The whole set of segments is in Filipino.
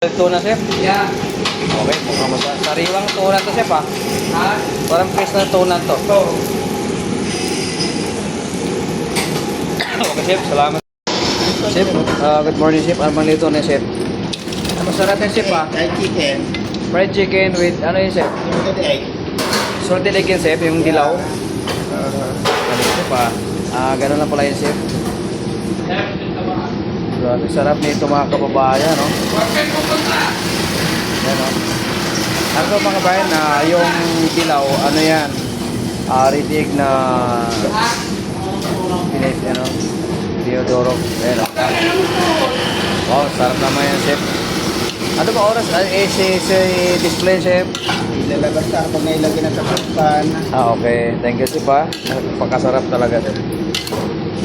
Tuna, chef. Yeah. Okay, mukhang masa. Sariwang tuna to, chef, ah. Ha? Parang fresh na tuna to. Ito. okay, chef. Salamat. Chef, ah, good morning, chef. Ano bang luto na, chef? Masarap yan, chef, ah. Fried chicken. Fried chicken with, ano yun, chef? Salted egg. Salted egg yun, chef. Yung dilaw. Ano, chef, ah. Ah, ganun lang pala yun, chef. Grabe, sarap nito mga kababayan, no? Yan, no? Ako mga kabayan, na yung dilaw, ano yan? Ah, ritig na pinit, ano? Diodoro. Ayan, no? Wow, sarap naman yan, chef. Ano ba oras? Ah, eh, si, si display, chef. Ilalabas ka pag nailagay na sa pan. Ah, okay. Thank you, chef, ha. Pagkasarap talaga, chef.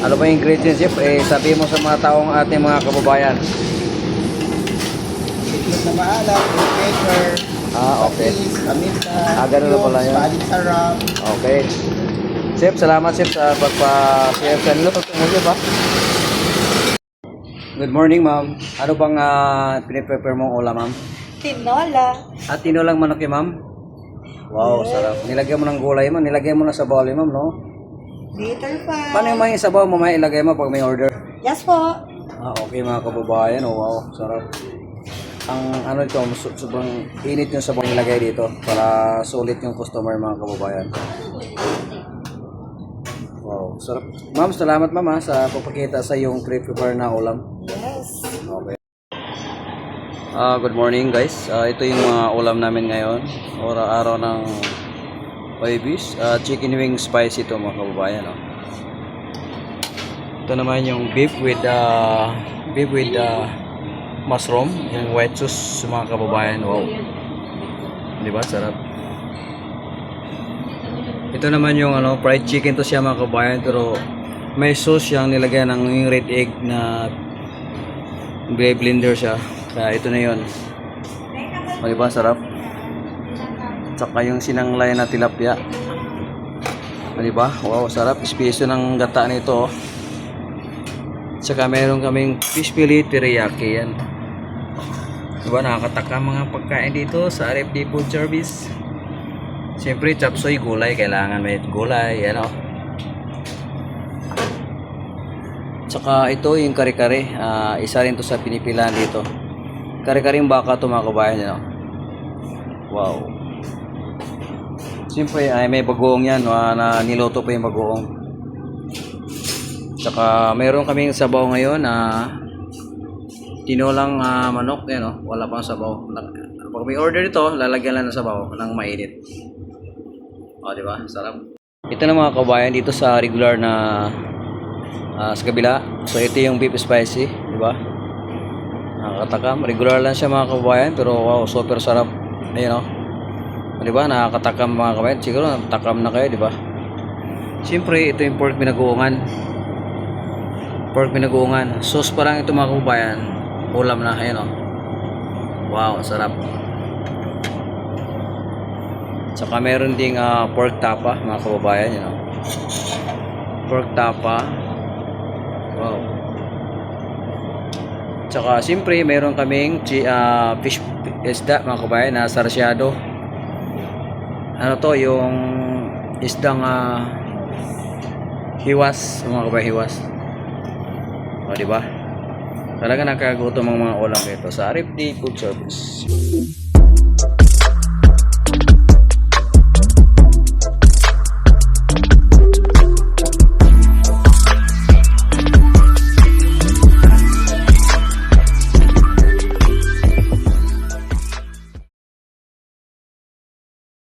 Ano ba yung ingredients, chef? Eh, sabihin mo sa mga taong ating mga kababayan. Itlog na maalat, pepper, Ah, okay. patis, paminta, Ah, ganun na pala yun. Spaghetti sarap. Okay. Chef, salamat, chef, sa pagpa-share sa nilo. Pagpumuli ba? Good morning, ma'am. Ano bang uh, piniprepare mong ulam, ma'am? Tinola. At tinolang manok eh, ma'am? Wow, sarap. Nilagyan mo ng gulay, ma'am. Nilagyan mo na sa bowl, eh, ma'am, no? Little pa. Paano yung mga sabaw mo may ilagay mo pag may order? Yes po. Ah, okay mga kababayan. Oh, wow, sarap. Ang ano ito, sobrang init yung sabaw nilagay dito para sulit yung customer mga kababayan. Wow, sarap. Ma'am, salamat ma'am ha, sa pagpakita sa yung pre-prepare na ulam. Yes. Okay. Ah, good morning guys. Ah, ito yung mga ulam namin ngayon. Ora araw ng Oibis. Ah, chicken wing spicy ito mga kababayan. Oh. Ito naman yung beef with uh, beef with uh, mushroom, yung white sauce mga kababayan. Wow. Di ba? Sarap. Ito naman yung ano, fried chicken to siya mga kababayan pero may sauce siyang nilagyan ng yung red egg na blender siya. Kaya ito na yun. O diba, sarap. Tsaka yung sinanglay na tilapia. O diba? Wow, sarap. Espeso ng gata nito. oh. Tsaka meron kaming fish fillet teriyaki yan. Diba, nakakataka mga pagkain dito sa RFD Food Service. Siyempre, chapsoy, gulay. Kailangan may gulay. Yan o. Tsaka ito yung kare-kare, ah, isa rin to sa pinipilahan dito. Kare-karing baka to mga kabayan nyo. Wow. Siyempre ay may bagoong yan ah, na niloto pa yung bagoong. Tsaka meron kaming sabaw ngayon na tinolang ah, manok yan oh. wala pang sabaw. Pag may order ito, lalagyan lang ng sabaw ng mainit. O, di ba? Sarap. Ito na mga kabayan dito sa regular na Ah, sa kabila. So ito yung beef spicy, di ba? Nakakatakam. Regular lang siya mga kababayan pero wow, super sarap. Ayun oh. Di ba? Nakakatakam mga kababayan. Siguro natakam na kayo, di ba? Siyempre, ito yung pork binagoongan. Pork binagoongan. Sauce pa lang ito mga kababayan. Ulam na, ayun oh. Wow, sarap. Saka meron ding ah, pork tapa mga kababayan, yun oh. Pork tapa. Wow. Tsaka siyempre meron kaming ah, fish isda mga kabayan na sarsyado. Ano to yung isdang ah, hiwas, mga kabayan hiwas. O di ba? Talaga nakakagutom ang mga ulam dito sa RFD Food Service.